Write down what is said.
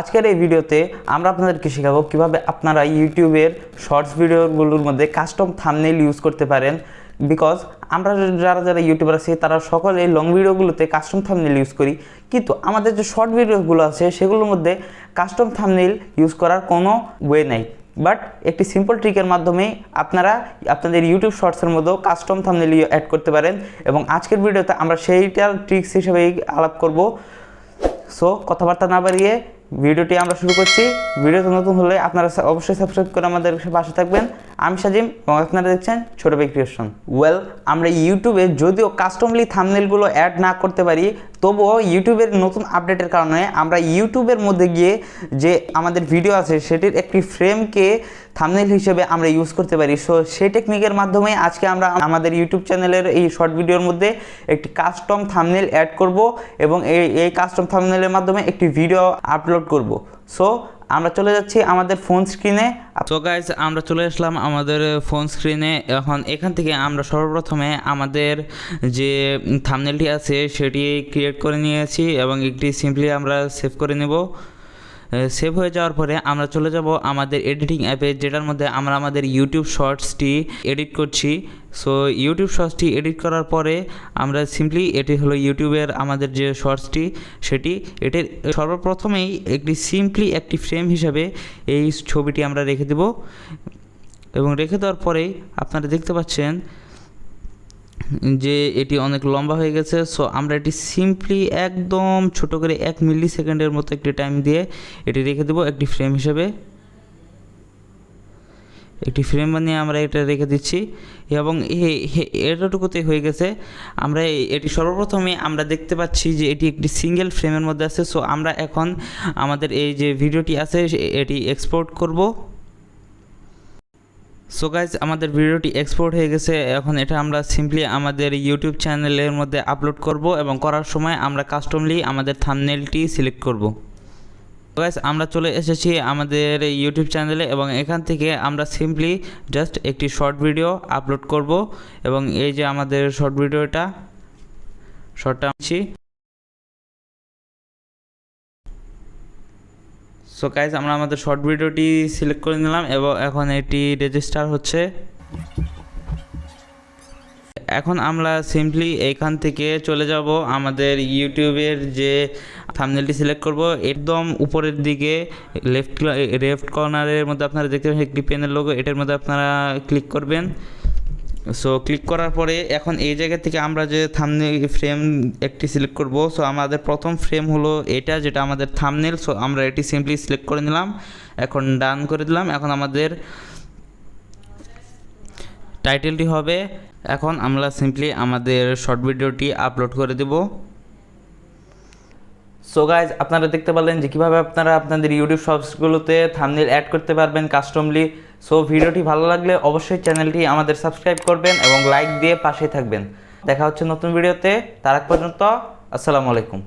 আজকের এই ভিডিওতে আমরা আপনাদেরকে শেখাবো কীভাবে আপনারা ইউটিউবের শর্টস ভিডিওগুলোর মধ্যে কাস্টম থামনেল ইউজ করতে পারেন। বিকজ আমরা যারা যারা ইউটিউবার আছি, তারা সকলে লং ভিডিওগুলোতে কাস্টম থামনেল ইউজ করি। কিন্তু আমাদের যে শর্ট ভিডিওগুলো আছে, সেগুলোর মধ্যে কাস্টম থামনেল ইউজ করার কোনো ওয়ে নাই। বাট একটি সিম্পল ট্রিকের মাধ্যমে আপনারা আপনাদের ইউটিউব শর্টসের মধ্যেও কাস্টম থামনেল অ্যাড করতে পারেন এবং আজকের ভিডিওতে আমরা সেইটার ট্রিক্স হিসেবেই আলাপ করব। সো, কথাবার্তা না বাড়িয়ে ভিডিওটি আমরা শুরু করছি। ভিডিওতে নতুন হলে আপনারা অবশ্যই সাবস্ক্রাইব করে আমাদের পাশে থাকবেন। আমি সাজিম এবং আপনারা দেখছেন ছোটো বাই ক্রিয়েশন ওয়েল আমরা ইউটিউবে যদিও কাস্টমলি থামনেলগুলো অ্যাড না করতে পারি, তবুও ইউটিউবের নতুন আপডেটের কারণে আমরা ইউটিউবের মধ্যে গিয়ে যে আমাদের ভিডিও আছে, সেটির একটি ফ্রেমকে থামনেল হিসেবে আমরা ইউজ করতে পারি। সো সেই টেকনিকের মাধ্যমে আজকে আমরা আমাদের ইউটিউব চ্যানেলের এই শর্ট ভিডিওর মধ্যে একটি কাস্টম থামনেল অ্যাড করব এবং এই এই কাস্টম থামনেলের মাধ্যমে একটি ভিডিও আপলোড করব। সো আমরা চলে যাচ্ছি আমাদের ফোন স্ক্রিনে তো গাইজ আমরা চলে আসলাম আমাদের ফোন স্ক্রিনে এখন এখান থেকে আমরা সর্বপ্রথমে আমাদের যে থামনেলটি আছে, সেটি ক্রিয়েট করে নিয়েছি এবং একটি সিম্পলি আমরা সেভ করে নেব। সেভ হয়ে যাওয়ার পরে আমরা চলে যাব আমাদের এডিটিং অ্যাপে যেটার মধ্যে আমরা আমাদের ইউটিউব শর্টসটি এডিট করছি। সো ইউটিউব শর্টসটি এডিট করার পরে আমরা সিম্পলি এটি হলো ইউটিউবের আমাদের যে শর্টসটি সেটি এটির সর্বপ্রথমেই একটি সিম্পলি একটি ফ্রেম হিসাবে এই ছবিটি আমরা রেখে দেব। এবং রেখে দেওয়ার পরেই আপনারা দেখতে পাচ্ছেন যে এটি অনেক লম্বা হয়ে গেছে সো আমরা এটি সিম্পলি একদম ছোট করে এক মিলি সেকেন্ডের মতো একটি টাইম দিয়ে এটি রেখে দেবো একটি ফ্রেম হিসেবে। একটি ফ্রেম বানিয়ে আমরা এটা রেখে দিচ্ছি, এবং এ- এ- এতটুকুতে হয়ে গেছে। আমরা এটি সর্বপ্রথমে আমরা দেখতে পাচ্ছি যে এটি একটি সিঙ্গেল ফ্রেমের মধ্যে আছে সো আমরা এখন আমাদের এই যে ভিডিওটি আছে, এটি এক্সপোর্ট করব। সো গাইজ আমাদের ভিডিওটি এক্সপোর্ট হয়ে গেছে। এখন এটা আমরা সিম্পলি আমাদের ইউটিউব চ্যানেলের মধ্যে আপলোড করব এবং করার সময় আমরা কাস্টমলি আমাদের থামনেলটি সিলেক্ট করব। গাইজ আমরা চলে এসেছি আমাদের ইউটিউব চ্যানেলে এবং এখান থেকে আমরা সিম্পলি জাস্ট একটি শর্ট ভিডিও আপলোড করব এবং এই যে আমাদের শর্ট ভিডিওটা শর্টটা আনছি। সো গাইজ আমরা আমাদের শর্ট ভিডিওটি সিলেক্ট করে নিলাম এবং এখন এটি রেজিস্টার হচ্ছে। এখন আমরা সিম্পলি এখান থেকে চলে যাব আমাদের ইউটিউবের যে থামনেলটি সিলেক্ট করব। একদম উপরের দিকে লেফট লেফট কর্নারের মধ্যে আপনারা দেখতে পাচ্ছেন একটি পেনের লোগো এটার মধ্যে আপনারা ক্লিক করবেন। সো ক্লিক করার পরে এখন এই জায়গা থেকে আমরা যে থামনেল ফ্রেম একটি সিলেক্ট করব সো আমাদের প্রথম ফ্রেম হলো এটা, যেটা আমাদের থামনেল সো আমরা এটি সিম্পলি সিলেক্ট করে নিলাম। এখন ডান করে দিলাম। এখন আমাদের টাইটেলটি হবে, এখন আমরা সিম্পলি আমাদের শর্ট ভিডিওটি আপলোড করে দেব। সো গাইজ আপনারা দেখতে পারলেন যে কীভাবে আপনারা আপনাদের ইউটিউব শর্টসগুলোতে থামনেল অ্যাড করতে পারবেন কাস্টমলি সো ভিডিওটি ভালো লাগলে অবশ্যই চ্যানেলটি আমাদের সাবস্ক্রাইব করবেন এবং লাইক দিয়ে পাশে থাকবেন। দেখা হচ্ছে নতুন ভিডিওতে। তার পর্যন্ত, আসসালামু আলাইকুম।